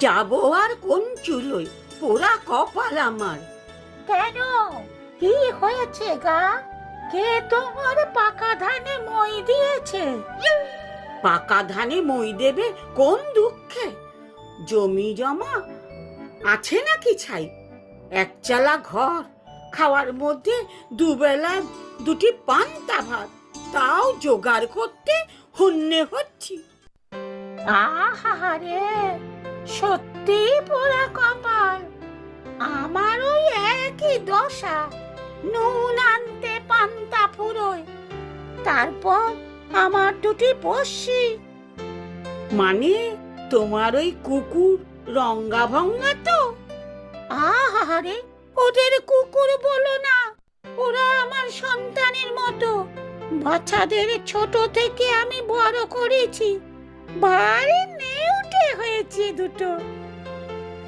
যাব আর কোন চুলোয়? পোড়া কপাল আমার। কেন? কি হয়েছে গা? কে তোমার পাকা ধানে মই দিয়েছে? পাকা ধানে মই দেবে কোন দুঃখে? জমি জমা আছে নাকি ছাই? একচালা ঘর খাওয়ার মধ্যে দুবেলা দুটি পান্তা ভাত তাও জোগাড় করতে হন্যে হচ্ছি। আহারে সত্যি পোড়া কপাল। আমার ওই একই দশা। নুন আনতে পান্তা ফুরোয়। তারপর আমার দুটি পশি মানে তোমার ওই কুকুর রঙ্গা ভঙ্গা তো? আহারে ওদের কুকুর বলো না। ওরা আমার সন্তানের মতো। বাচ্চাদের ছোট থেকে আমি বড় করেছি। ভারী নেউটে হয়েছে দুটো।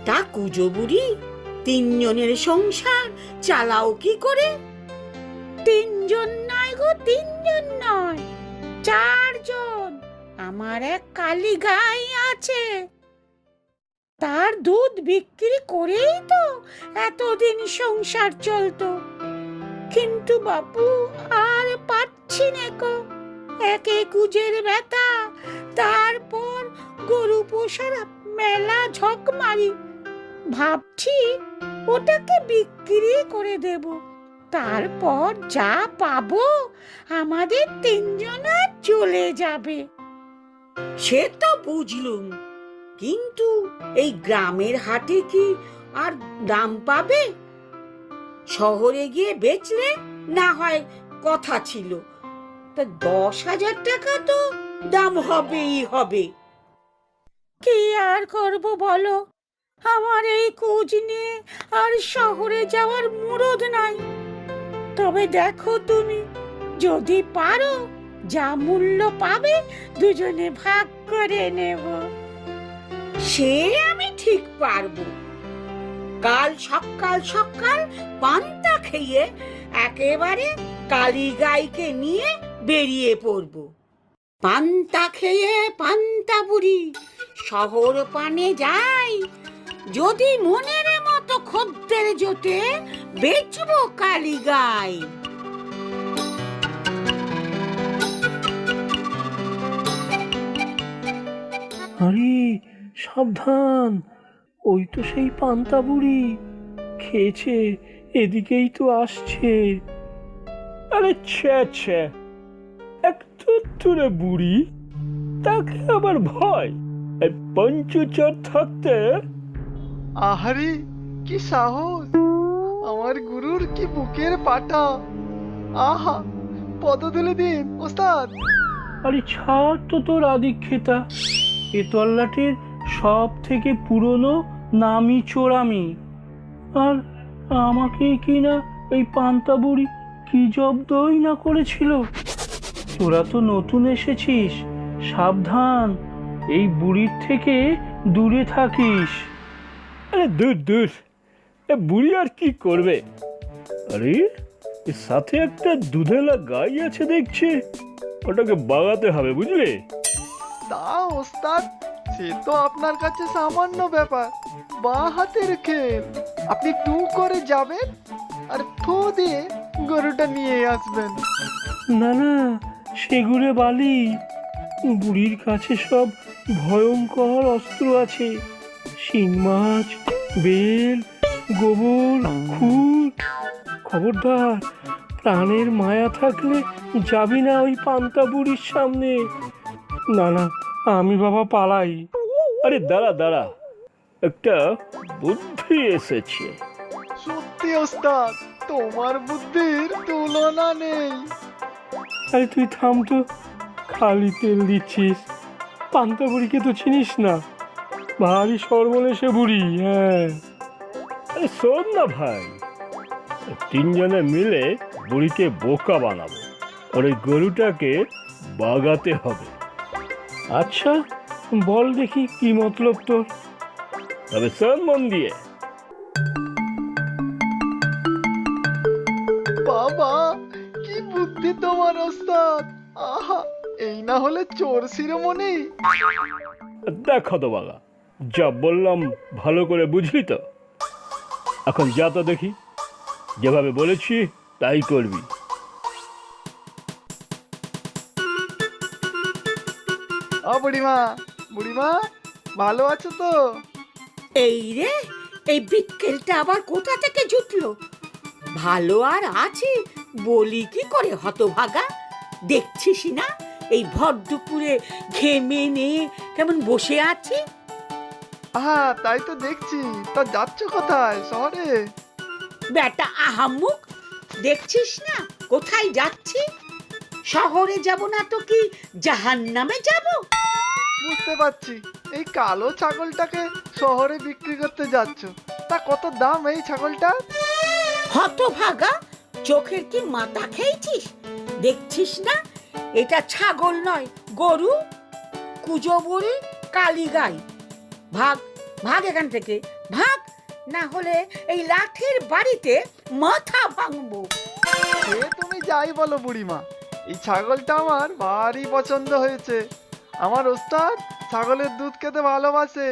তা কুজো বুড়ি তিনজনের সংসার চালাও কি করে? তিনজন নয় গো, তিনজন নয়, চারজন। আমার এক কালী গাই আছে। তার দুধ বিক্রি করেই তো এতদিন সংসার চলতো। কিন্তু বাপু, আর পাচ্ছি না কো একে কুজের ব্যথা, তারপর গরু পোষার মেলা ঝক মারি ভাবছি ওটাকে বিক্রি করে দেবো। তারপর যা পাবো আমাদের তিনজনের চলে যাবে। সে তো বুঝলুম। কিন্তু এই গ্রামের হাটে কি আর দাম পাবে? শহরে গিয়ে বেচলে না হয় কথা ছিল। তা দশ হাজার টাকা তো দাম হবেই হবে। কি আর করব বলো? আমার এই কুজ নিয়ে আর শহরে যাওয়ার মুরদ নাই। তবে দেখো তুমি, যদি পারো, যা মূল্য পাবে, দুজনে ভাগ করে নেব। সে আমি ঠিক পারব। কাল সকাল সকাল পান্তা খেয়ে একেবারে কালী গাইকে নিয়ে বেরিয়ে পড়ব। পান্তা খেয়ে পান্তা বুড়ি শহর পানে যাই যদি মনের মতো খদ্দের জোটে বেচবো কালী গাই আরে, সাবধান। ওই তো সেই পান্তা বুড়ি। খেয়েছে, এদিকেই তো আসছে। আরে, ছ্যা ছ্যা। এক তুত্তুরে বুড়ি, তাকে আবার ভয়। পঞ্চচর থাকতে আহারে, কি সাহস। আমার গুরুর কি বুকের পাটা। আহা পদ তুলে দিন, ওস্তাদ। আরে ছাড় তো তোর আদিক্ষেতা। এ তল্লাটের সব থেকে পুরনো নামি চোরামি। আর আমাকে কি না এই পান্তা বুড়ি কি জব্দই না করেছিল? তোরা তো নতুন এসেছিস, সাবধান। এই বুড়ির থেকে দূরে থাকিস। আরে দূর দূর। এ বুড়ি আর কি করবে? আরে এর সাথে একটা দুধেলা গাই আছে দেখছি। ওটাকে বাগাতে হবে বুঝলে? তা ওস্তাদ সে তো আপনার কাছে সামান্য ব্যাপার। বা হাতের খেল। আপনি টু করে যাবেন আর ফু দিয়ে গরুটা নিয়ে আসবেন। না না সেগুলো বালি। বুড়ির কাছে সব ভয়ঙ্কর অস্ত্র আছে। শিং মাছ বেল গোবর খুর খবরদার প্রাণের মায়া থাকলে যাবি না ওই পান্তা বুড়ির সামনে। না না আমি বাবা পালাই। আরে দাঁড়া দাঁড়া একটা বুদ্ধি এসেছে। সত্যি ওস্তাদ তোমার বুদ্ধির তুলনা নেই। আরে তুই থাম তো খালি তেল দিচ্ছিস। পান্তা বুড়িকে তো চিনিস না। ভারী সর্বনেশে বুড়ি হ্যাঁ। আরে শোন না ভাই তিনজনে মিলে বুড়িকে বোকা বানাবো। আর ওই গরুটাকে বাগাতে হবে। আচ্ছা বল দেখি কি মতলব তোর। তবে শোন মন দিয়ে। বাবা কি বুদ্ধি তোমার ওস্তাদ। আহা এই না হলে চোর শিরোমণি। দেখো তো বাবা যা বললাম ভালো করে বুঝলি তো? এখন যা তো দেখি। যেভাবে বলেছি তাই করবি। ও বুড়িমা বুড়িমা ভালো আছো তো? এই রে এই বিক্কেলটা আবার কোথা থেকে জুটলো? ভালো আর আছি বলি কি করে হতভাগা? দেখছিস না এই ভর দুপুরে ঘেমে নিয়ে কেমন বসে আছি? আহা তাই তো দেখছি। তা যাচ্ছ কোথায়? শহরে? বেটা আহাম্মুক দেখছিস না? কোথায় যাচ্ছি? শহরে যাব না তো কি জাহান নামে যাব? বুঝতে পারছি। এই কালো ছাগলটাকে শহরে বিক্রি করতে যাচ্ছ। তা কত দাম এই ছাগলটা? হতভাগা চোখের কি মাথা খেয়েছিস? দেখছিস না? এটা ছাগল নয় গরু কুজো বলি কালী গাই ভাগ ভাগ এখান থেকে ভাগ না হলে এই লাঠির বাড়িতে মাথা ভাঙবো। সে তুমি যাই বলো বুড়িমা এই ছাগলটা আমার ভারী পছন্দ হয়েছে। আমার ওস্তাদ ছাগলের দুধ খেতে ভালোবাসে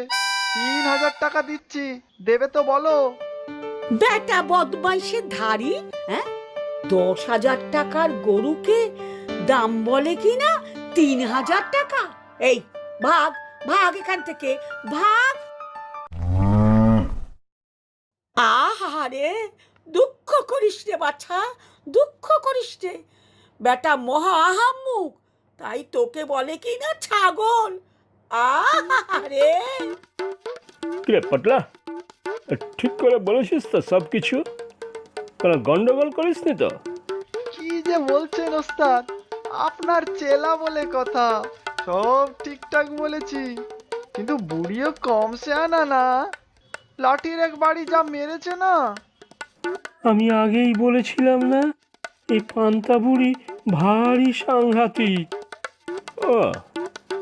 তিন হাজার টাকা দিচ্ছি দেবে তো বলো। বেটা বদমাইশের ধারি হ্যাঁ? দশ হাজার টাকার গরুকে দাম বলে কি না তিন হাজার টাকা? এই ভাগ ভাগ এখান থেকে ভাগ। আহারে দুঃখ করিস রে বাছা দুঃখ করিস রে। বেটা মহা আহাম্মুক তাই তোকে বলে কি না ছাগল? আহারে কিরে পটলা ঠিক করে বলেছিস তো সব কিছু কোনো গন্ডগোল করিসনি তো? কি যে বলছেন ওস্তাদ আপনার চেলা বলে কথা। সব ঠিকঠাক বলেছি কিন্তু বুড়িও কম সে আনা না। লাঠির এক বাড়ি যা মেরেছে না। আমি আগেই বলেছিলাম না এই পান্তা বুড়ি ভারী সাংঘাতিক। ও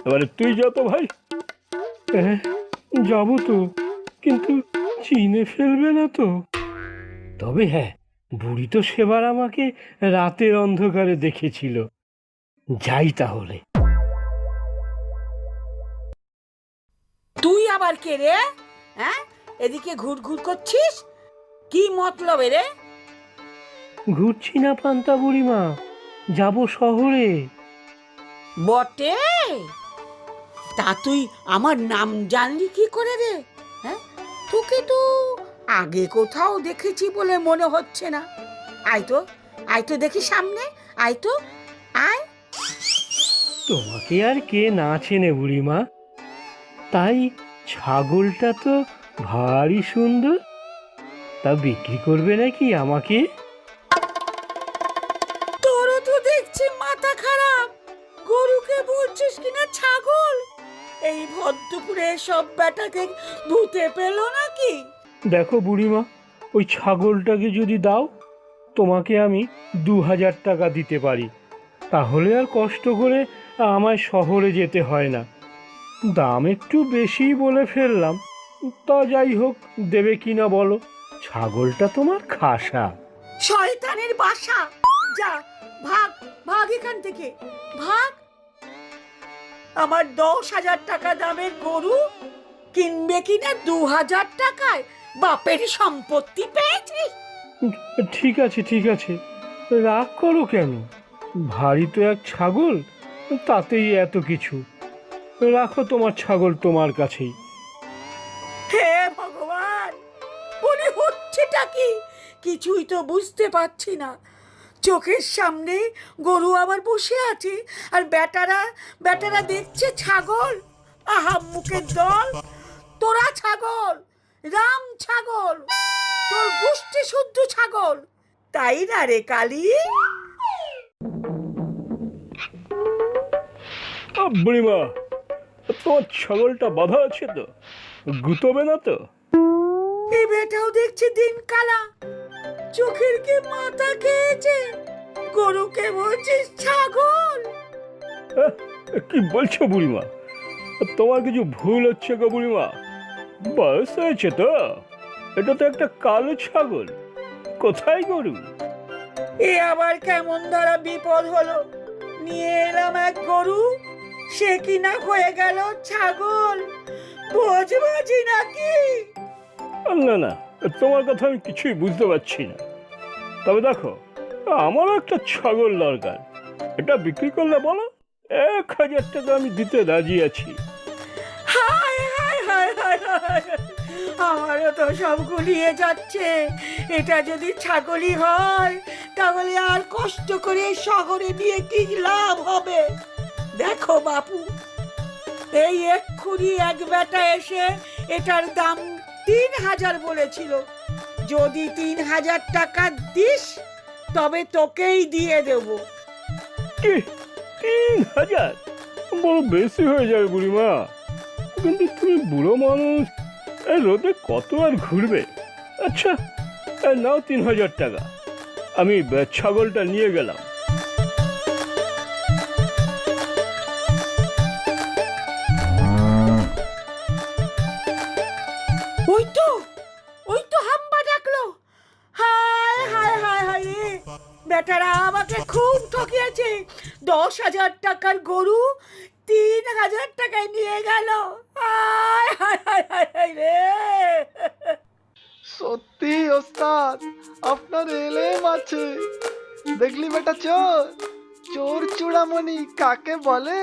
এবারে তুই যত ভাই। হ্যাঁ যাব তো কিন্তু চিনে ফেলবে না তো। তবে হ্যাঁ বুড়ি তো সেবার আমাকে রাতের অন্ধকারে দেখেছিল। যাই তাহলে। আবার কে রে? হ্যাঁ? এদিকে ঘুর ঘুর করছিস? কি মতলব রে? ঘুরছি না পান্তা বুড়িমা যাব শহরে। বটে? তা তুই আমার নাম জানলি কি করে রে? হ্যাঁ? তোকে তো আগে কোথাও দেখেছি বলে মনে হচ্ছে না। আয় তো আয় তো দেখি সামনে আয় তো আয়। তোমাকে আর কে না চেনে বুড়িমা তাই ছাগলটা তো ভারী সুন্দর। তা বিক্রি করবে নাকি আমাকে? তোরও তো দেখছি মাথা খারাপ। গরুকে বলছিস কিনা ছাগল? এই ভদ্রপুরে সব বেটাকে ভূতে পেল নাকি? দেখো বুড়িমা ওই ছাগলটাকে যদি দাও তোমাকে আমি দু হাজার টাকা দিতে পারি। তাহলে আর কষ্ট করে আমায় শহরে যেতে হয় না। দাম একটু বেশি বলে ফেললাম। তা যাই হোক দেবে কিনা বলো? ছাগলটা তোমার খাসা। শয়তানের বাসা! যা ভাগ ভাগ এখান থেকে। ভাগ। আমার দশ হাজার টাকা দামের গরু কিনবে কিনা দু হাজার টাকায়? বাপের সম্পত্তি পেয়েছিস ঠিক আছে ঠিক আছে। রাগ করো কেন? ভারী তো এক ছাগল তাতেই এত কিছু। রাখো তোমার ছাগল তোমার কাছেই। হে ভগবান মনে হচ্ছেটা কি? কিছুই তো বুঝতে পারছি না। চোখের সামনে গরু আবার বসে আছে আর বেটারা বেটারা দেখছে ছাগল। আহাম মুখের দল। তোরা ছাগল রাম ছাগল তোর গোষ্ঠী শুদ্ধ ছাগল। তাই না রে কালী? বুড়িমা তোমার ছাগলটা বাধা আছে তো? গুতবে না তো? এই বেটাও দেখছি দিন কালা। চোখের কি মাথা খেয়েছে? গরুকে বলছিস ছাগল? আহ, কি বলছো বুড়িমা? তোমার কিছু ভুল হচ্ছে গো বুড়িমা? বয়স হয়েছে তো? এটা তো একটা কালো ছাগল। কোথায় গরু? এ আবার কেমন ধরা বিপদ হলো? নিয়ে এলাম এক গরু। সে কিনা হয়ে গেল ছাগল? বোঝ বাজি নাকি না না তোমার কথা আমি কিছুই বুঝতে পারছি না। তবে দেখো আমারও একটা ছাগল দরকার। এটা বিক্রি করলে বলো এক হাজার টাকা আমি দিতে রাজি আছি। হায় হায় হায় হায় হায় আমারও তো সব গুলিয়ে যাচ্ছে। এটা যদি ছাগলই হয় তাহলে আর কষ্ট করে শহরে দিয়ে কি লাভ হবে? দেখো বাপু, এই এক্ষুনি এক বেটা এসে এটার দাম তিন হাজার বলেছিল। যদি তিন হাজার টাকা দিস, তবে তোকেই দিয়ে দেবো। কি? তিন হাজার? বড় বেশি হয়ে যাবে বুড়িমা। কিন্তু তুমি বুড়ো মানুষ, এই রোদে কত আর ঘুরবে? আচ্ছা নাও তিন হাজার টাকা। আমি ছাগলটা নিয়ে গেলাম। দশ হাজার টাকার গরু তিন হাজার টাকায় নিয়ে গেল। হায় হায় হায় হায় হায় রে। সত্যি ওস্তাদ আপনার এলেম আছে। দেখলি বেটা চোর? চোর চূড়ামণি কাকে বলে?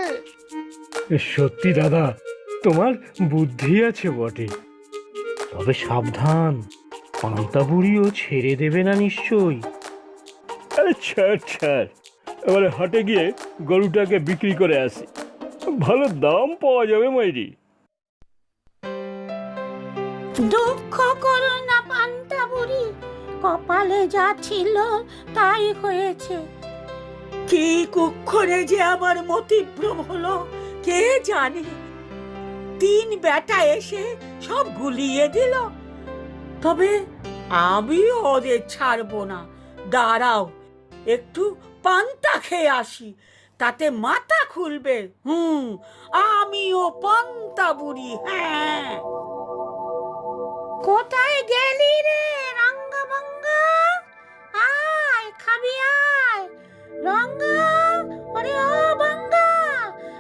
সত্যি দাদা তোমার বুদ্ধি আছে বটে। তবে সাবধান পান্তা বুড়িও ছেড়ে দেবে না নিশ্চয়ই। আরে ছাড় ছাড় এবারে হাটে গিয়ে গরুটাকে বিক্রি করে আসি। ভালো দাম পাওয়া যাবে মাইরি। দুঃখ করো না পান্তা বুড়ি কপালে যা ছিল তাই হয়েছে। কি কুক্ষণে যে আমার মতিভ্রম হলো কে জানে? তিন বেটা এসে সব গুলিয়ে দিল। তবে আমি ওদের ছাড়বো না। দাঁড়াও একটু পান্তা খেয়ে আসি, তাতে মাথা খুলবে। হুম, আমিও পান্তা বুড়ি হ্যাঁ। কোথায় গেলি রে রঙ্গা বঙ্গা আয়, খাবি, আয়। রঙ্গা, ওরে ও বঙ্গা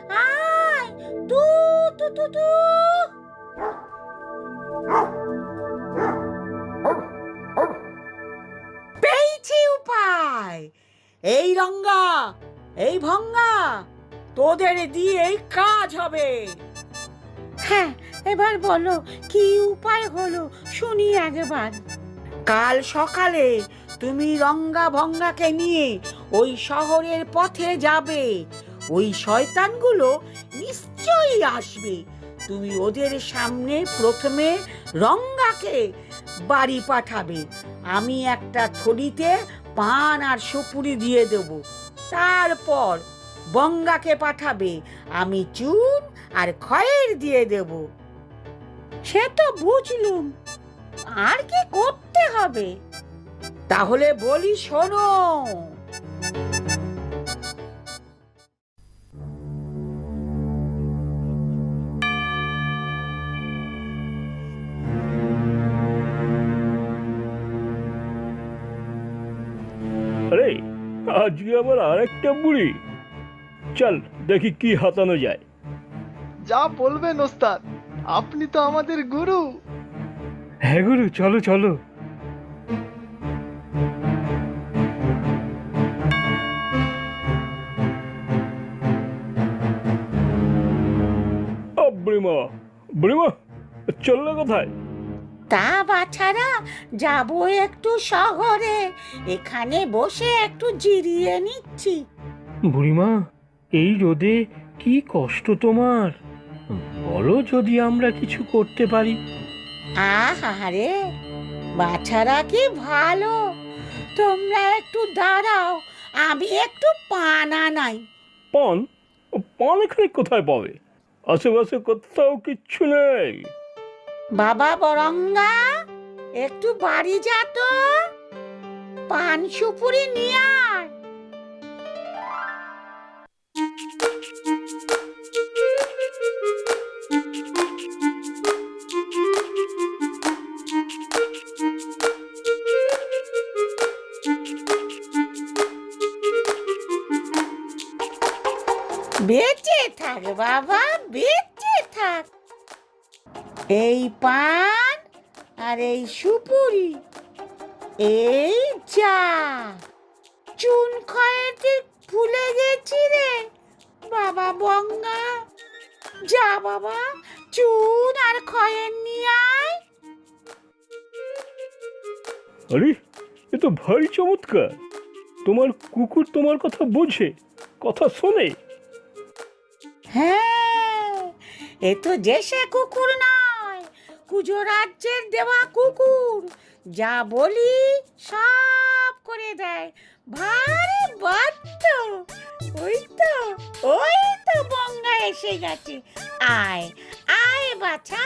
আয়। তু তু তু তু। পেয়েছি উপায়। এই রঙ্গা এই ভঙ্গা তোদের দিয়েই কাজ হবে। হ্যাঁ এবার বলো কি উপায় হলো? শুনি একবার। কাল সকালে তুমি রঙ্গা ভঙ্গাকে নিয়ে ওই শহরের পথে যাবে। ওই শয়তানগুলো নিশ্চয়ই আসবে। তুমি ওদের সামনে প্রথমে রঙ্গাকে বাড়ি পাঠাবে। আমি একটা থলিতে পান আর সুপুরি দিয়ে দেব। তারপর বঙ্গাকে পাঠাবে। আমি চুন আর খয়ের দিয়ে দেব। সে তো বুঝলুম, আর কি করতে হবে? তাহলে বলি শোনো। আজকে আবার আরেকটা বুড়ি। চল দেখি কি হাতানো যায়। যা বলবেন ওস্তাদ। আপনি তো আমাদের গুরু। হ্যাঁ গুরু চলো চলো। বুড়িমা বুড়িমা চলল কোথায়? তা বাছারা যাব একটু শহরে। এখানে বসে একটু জিরিয়ে নিচ্ছি। বুড়িমা এই রোদে কি কষ্ট তোমার? বলো যদি আমরা কিছু করতে পারি। আহারে বাছারা কি ভালো। তোমরা একটু দাঁড়াও আমি একটু পান আনাই। পান? পান এখানে কোথায় পাবে? আশেপাশে কোথাও কিচ্ছু নেই। বাবা বরঙ্গা একটু বাড়ি যা তো। পান সুপুরি নিয়ে বেঁচে থাক বাবা। এই পান আর এই সুপুরি এই যা চুন খয়েতে ভুলে গেছি রে বাবা বঙ্গা। যা বাবা চুন আর খয়ের নিয়ে আয়। আরে এ তো ভারী চমৎকার। তোমার কুকুর তোমার কথা বোঝে কথা শোনে। হ্যাঁ এ তো যে সে কুকুর নয় কুজো রাজ্যের দেওয়া কুকুর। যা বলি সব করে দেয়। ভারী বাধ্য ওই তো ওই তো বঙ্গা এসে গেছে। আয় আয় বাছা,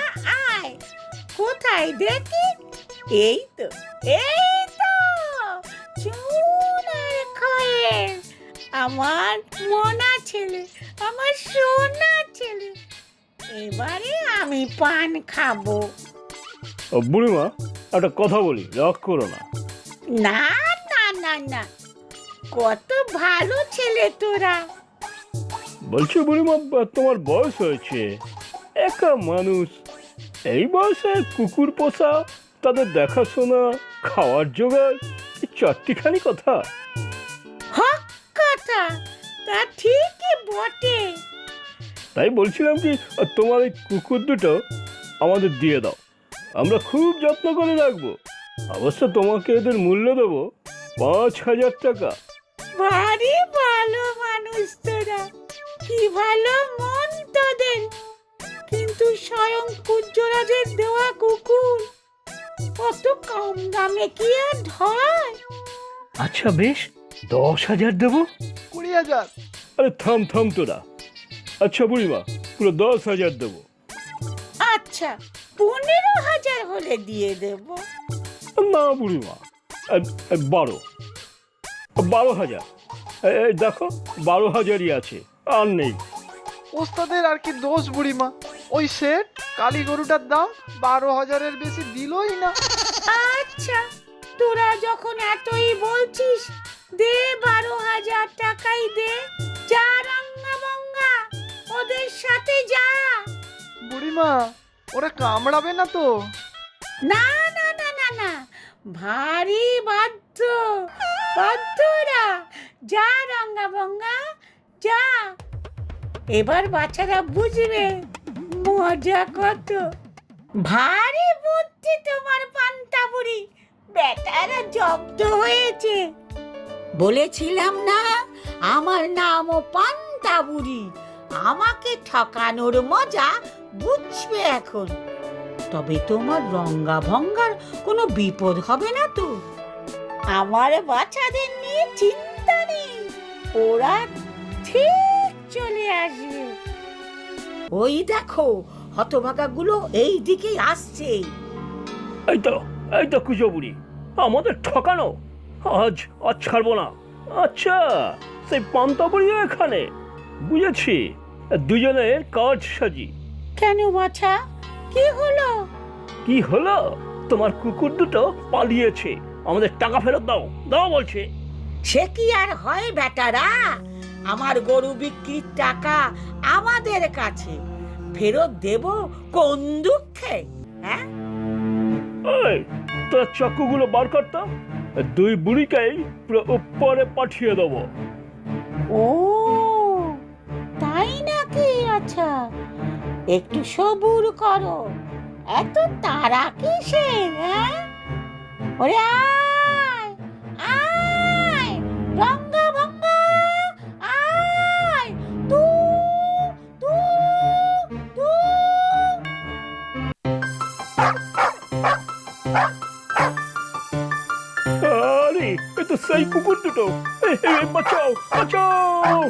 আয়। কোথায় দেখি? এই তো এই তো চুন আর খয়ের। আমার মনা ছেলে, আমার সোনা ছেলে। এবারে আমি পান খাব। আহ, বুড়িমা একটা কথা বলি রাগ করো না। না না না না কত ভালো ছেলে তোরা। বলছি বুড়িমা তোমার বয়স হয়েছে। একা মানুষ এই বয়সে কুকুর পোষা তাদের দেখাশোনা খাওয়ার জোগাড় চারটিখানি কথা। হক কথা তা ঠিকই বটে। তাই বলছিলাম কি তোমার এই কুকুর দুটো আমাদের দিয়ে দাও। আমরা খুব যত্ন করে রাখব। অবশ্য তোমাকে এদের মূল্য দেবো পাঁচ হাজার টাকা। ভারী ভালো মানুষ তোরা। কি ভালো মন তোদের। কিন্তু স্বয়ং কুঞ্জরাজের দেওয়া কুকুর কত কম দামে কি আর ধয়? আচ্ছা বেশ দশ হাজার দেবো? কুড়ি হাজার। আরে থাম থাম তোরা। আচ্ছা বুড়িমা পুরো দশ হাজার দেবো। আচ্ছা পনেরো হাজার হলে দিয়ে দেব। না বুড়িমা বারো। বারো হাজার। দেখো বারো হাজারই আছে আর নেই। ওস্তাদের আর কি দোষ বুড়িমা ওই সেট কালী গরুটার দাম বারো হাজারের বেশি দিলই না। আচ্ছা তোরা যখন এতই বলছিস দে বারো হাজার টাকাই দে যা রঙ্গা বঙ্গা ওদের সাথে যা। বুড়িমা ওরা কামড়াবে না তো? না না না না না। ভারী বাধ্য বাধ্যরা যা রঙ্গা বঙ্গা যা। এবার বাচ্চারা বুঝবে মজা কত। ভারী বুদ্ধি তোমার পান্তা বুড়ি। বেটারা জব্দ হয়েছে। বলেছিলাম না আমার নামও পান্তা বুড়ি। আমাকে ঠকানোর মজা বুঝবে এখন। তবে তোমার রঙ্গা ভঙ্গার কোনো বিপদ হবে না তো। আমার বাচ্চাদের নিয়ে চিন্তা নেই। ওরা ঠিক চলে আসবে। ওই দেখো, হতভাগাগুলো এই দিকেই আসছে। এই তো এই তো কুজো বুড়ি। আমাদের ঠকানো। আজ আজ ছাড়বো না। আচ্ছা সেই পান্তা বুড়িও এখানে। বুঝেছি। দুজনের কাজ সাজি। কেন বাছা? কি হলো? কি হলো? তোমার কুকুর দুটো পালিয়েছে। আমাদের টাকা ফেরত দাও। দাও বলছে। সে কি আর হয় বেটারা? আমার গরু বিক্রির টাকা আমাদের কাছে। ফেরত দেব কোন দুঃখে? হ্যাঁ? এই তোর চাকুগুলো বার করতাম দুই বুড়িকেই পুরো উপরে পাঠিয়ে দেবো। ও আচ্ছা একটু সবুর করো। এত তারা কিসের হ্যাঁ? ওরে সেই কুকুর দুটো। বাঁচাও বাঁচাও।